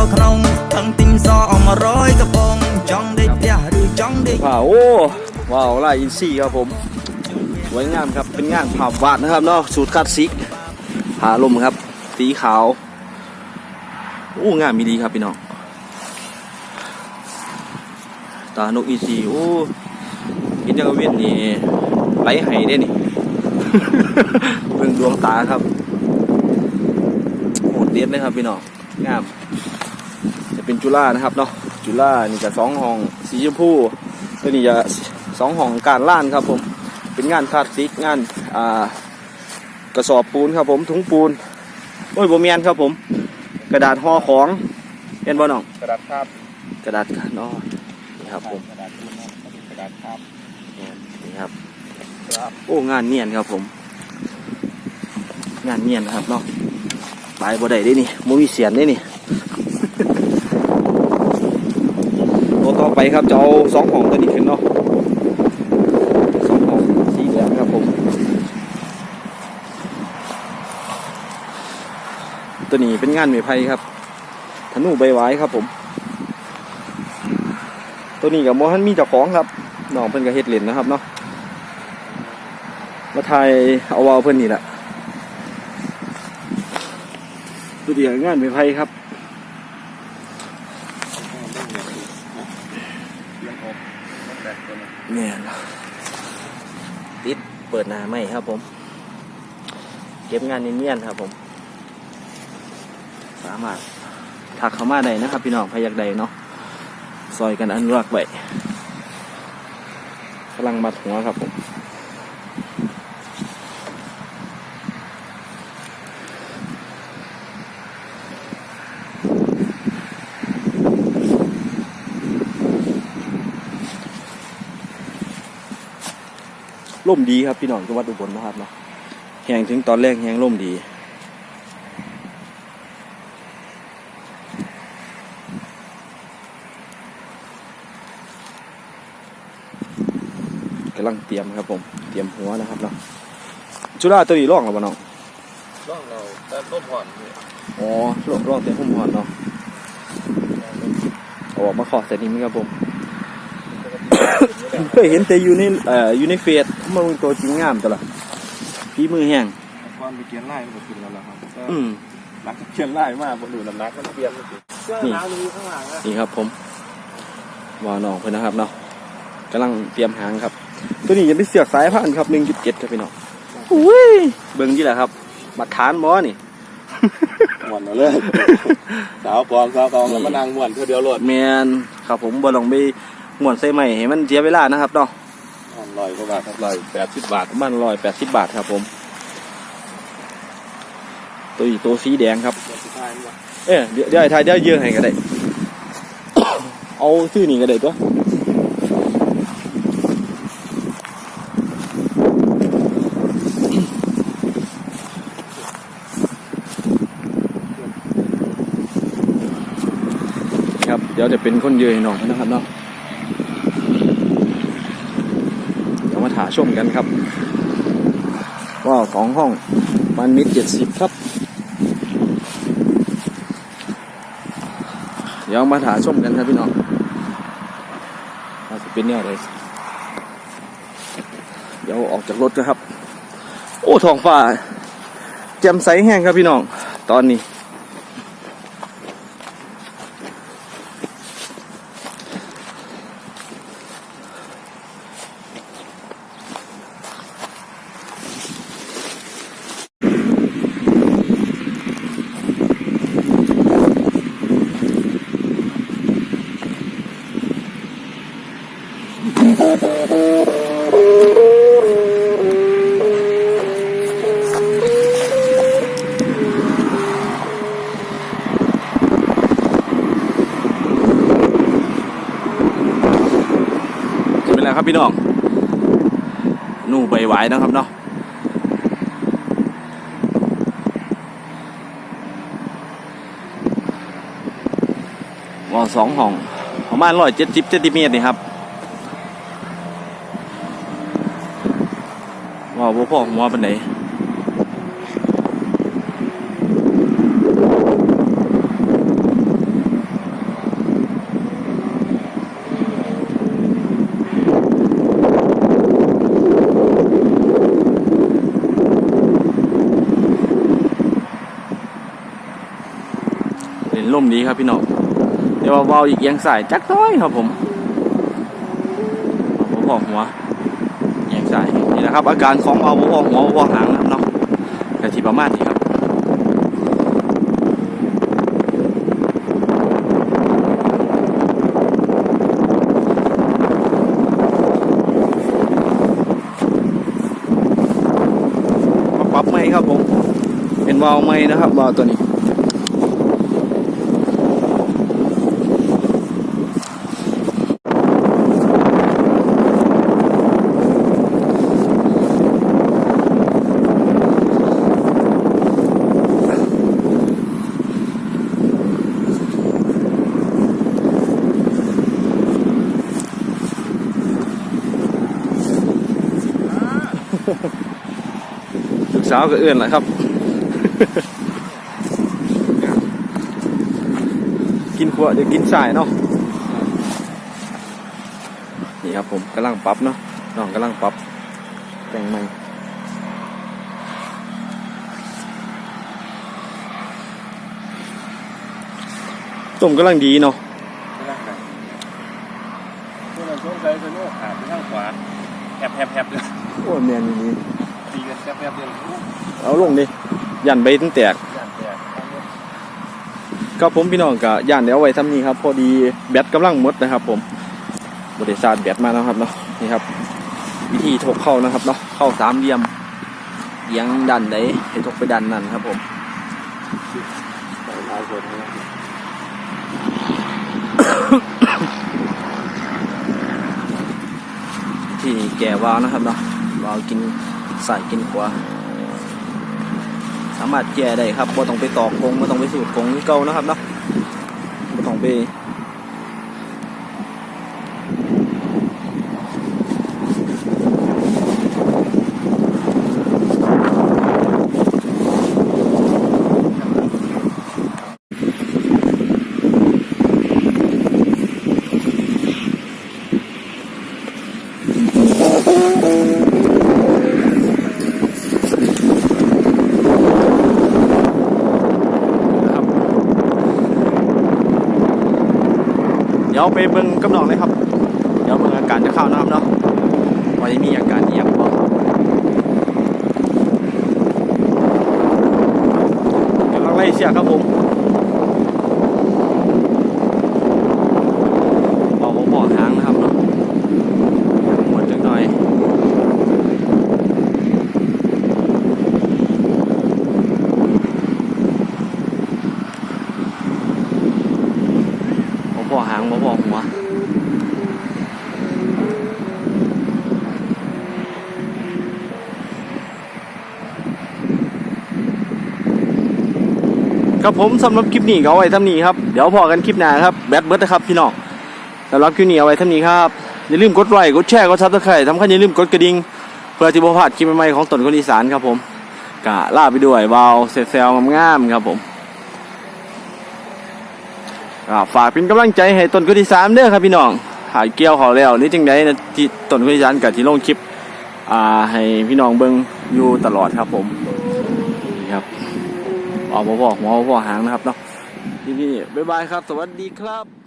ក្នុងតឹងទិញសអមរយកំពងចង់ដេកផ្ទះឬចង់ដេក ว้าวโอ้ว้าวลายอินซี่ครับผมสวยงามครับเป็นงานผ่าบาดนะครับเนาะสูตรคลาสสิกผาลมครับ สีขาวโอ้งามมีดีครับพี่น้องตานกอินซี่โอ้กินจักรเวียนนี่ไหลไห้ได้นี่ เบิ่งดวงตาครับโหดเด็ดเลยครับพี่น้องงาม จะเป็นจุฬานะครับเนาะจุฬานี่จะสองห้องสีชมพูตัวนี้จะสองห้องการล้านครับผมเป็นงานคลาสสิกงานอ่ากระสอบปูนครับผมถุงปูนโอ้ยโบเมียนครับผม กระดาษห่อของเห็นบ่น้องกระดาษคาบกระดาษกันเนาะนี่ครับผมกระดาษปูนกระดาษคาบนี่ครับครับโอ้งานเนียนครับผม งานเนียนนะครับเนาะปลายบ่ได้ได้นี่โมมีเสียนได้นี่ โอ้ต่อไปครับจะเอาสองห้องตัวนี้ขึ้นเนาะสองห้องสีเหลืองครับผม ตัวนี้เป็นงานไม้ไผ่ครับธนูใบไว้ครับผม ตัวนี้กับโมฮันมีเจ้าของครับน้องเพิ่นก็เฮ็ดเลนนะครับเนาะมาถ่ายเอาวาวเพื่อนนี่แหละตัวเดียวงานไม่ไพ่ครับ เลี้ยงอกแดดตัวนี้ เนี่ยติด ไหน้าไม่ครับผม เก็บงานเนียนๆครับผม สามารถถักเข้ามาได้นะครับ พี่น้องพยักใดเนาะซอยกันอันรักไว้กำลังมัดหัวครับผม ร่มดีครับพี่น้องจังหวัดอุบลนะครับเนาะแหงถึงตอนแรกแหงร่มดีกำลังเตรียมครับผม เตรียมหัวนะครับเนาะจุฬาตัวนี้ร่องหรือเปล่าน้องร่องเราแต่ต้นผ่อนนี่อ๋อร่องร่องเต็มพุ่มหอนเนาะเอาออกมาขอแต่นี้มั้ครับผม เคยเห็นแต่อยู่ในเอ่ออยู่ในเฟซมาเบิ่งตัวจริงงามตลอดฝีมือแห้งก่อนไปเขียนไล่มันก็ขึ้นแล้วล่ะครับแต่อืมหลังจากเขียนไล่มากบนดูน้ำหนักมันเปลี่ยนเลยเสื้อนี่น้ำมันอยู่ข้างหลังนะนี่ครับผมว่าน้องเพื่อนนะครับเนาะกำลังเตรียมหางครับ ตัวนี้ยังเป็นเสือกสายพันธุ์ครับหนึ่งจุดเจ็ดครับพี่น้องอุ้ยเบิ่งที่แหละครับมาทานบอนี่ม่วนมาเลยสาวปลอมสาวปลอมแล้วมานั่งม่วนเพื่อเดียวโหลดแมนครับผมบ่ลองไป หมวนใส่ใหม่ให้มันเสียเวลานะครับเนาะลอยกว่าบาทครับลอยแปดสิบบาทประมาณร้อยแปดสิบบาทครับผม ตัวอีตัวสีแดงครับ เอ้ยเดี๋ยวเดี๋ยวไอ้ทายเดี๋ยวเยื่อให้ก็ได้ เอาชื่อนี้ก็ได้ตัวครับ เดี๋ยวจะเป็นคนเยอให้น้องนะครับเนาะเดี๋ยวมาถา ชมกันครับว่าสองห้องมันมิดเจ็ดสิบครับ เดี๋ยวมาถาชมกันครับพี่น้องว่าจะเป็นเนี่ยอะไรเดี๋ยวออกจากรถนะครับ โอ้ท้องฟ้าแจ่มใสแห้งครับพี่น้อง ตอนนี้ เป็นไรครับพี่น้อง นู่ใบไหวนะครับเนาะวอลสองห้องประมาณร้อยเจ็ดสิบเซนติเมตรนี่ครับ บ่พ่อผมว่าปานใดมนี้ครับพี่น้องเดี๋ยวเบาอีกยังสายจักน้อยครับผมผมบอกหัว นะครับ อาการของเอาพอหัวพอหางนะครับเนาะแต่ที่ประมาณนี้ครับปรับไหมครับผมเป็นวาล์วไหมนะครับวาล์วตัวนี้ ลูกสาวก็เอื้อนแหละครับ กินขวเดี๋ยวกินสายเนาะนี่ครับผมกำลังปรับเนาะน้องกำลังปรับแต่งใหม่ต้มกำลังดีเนาะ ผู้นั้นสงสัยจะโน้ขาดไปข้างขวาแฮบแฮบแฮ บเลยโอ้แมนดีตีกันแฮบแฮบเลยเอาลงดิยันใบตั้งแตกย่านแตกก็ผมพี่น้องก็ย่านเดี๋ยวเอาไว้ทำนี้ครับ พอดีแบตกำลังหมดนะครับ ผมบริษัทแบตมาแล้วครับเนาะนี่ครับ วิธีถกเข้านะครับเนาะเข้าสามเหลี่ยมเอียงดันไหนให้ถกไปดันนั่นครับผมท้ายสุดนะที่แก่วาล์วนะครับเนาะ วากินใส่กินขวาสามารถแก่ได้ครับบ่ต้องไปตอกกงบ่ต้องไปสูดกงที่เก่านะครับเนาะบ่ต้องไป ดี๋ยวไปเบิ่งกำนองเลยครับ เดี๋ยวเบิ่งอาการจะเข้านะครับเนาะว่าจะมีอาการเอียงบ่กำลังไล่เสียครับผมบอกผมบอกหางนะครับเนาะหมดจังหน่อย บ่พอหางบ่พอหัว ครับผมสำหรับคลิปนี้ก็เอาไว้ท่านี้ครับ เดี๋ยวพอกันคลิปหน้าครับแบตเบิร์ดนะครับพี่น้องสำหรับคลิปนี้เอาไว้ท่านี้ครับ อย่าลืมกดไลค์กดแชร์กดซับสไครต์ทำคัญอย่าลืมกดกระดิ่งเพื่อที่บ่พลาดคลิปใหม่ๆของตนคนอีสานครับผมกะล่าไปด้วยวาเซลล์งามๆครับผมฝากเป็นกำลังใจให้ตนกุฏิสามเด้อครับพี่น้องหายเกี่ยวเขาแล้วหรือจังไดนะที่ตนกุฏิสามกับที่ลงคลิปให้พี่น้องเบิ่งอยู่ตลอดครับผม ออกบ่บอกหัวมาบอหางนะครับเนาะที่นี่บ๊ายบายครับ สวัสดีครับ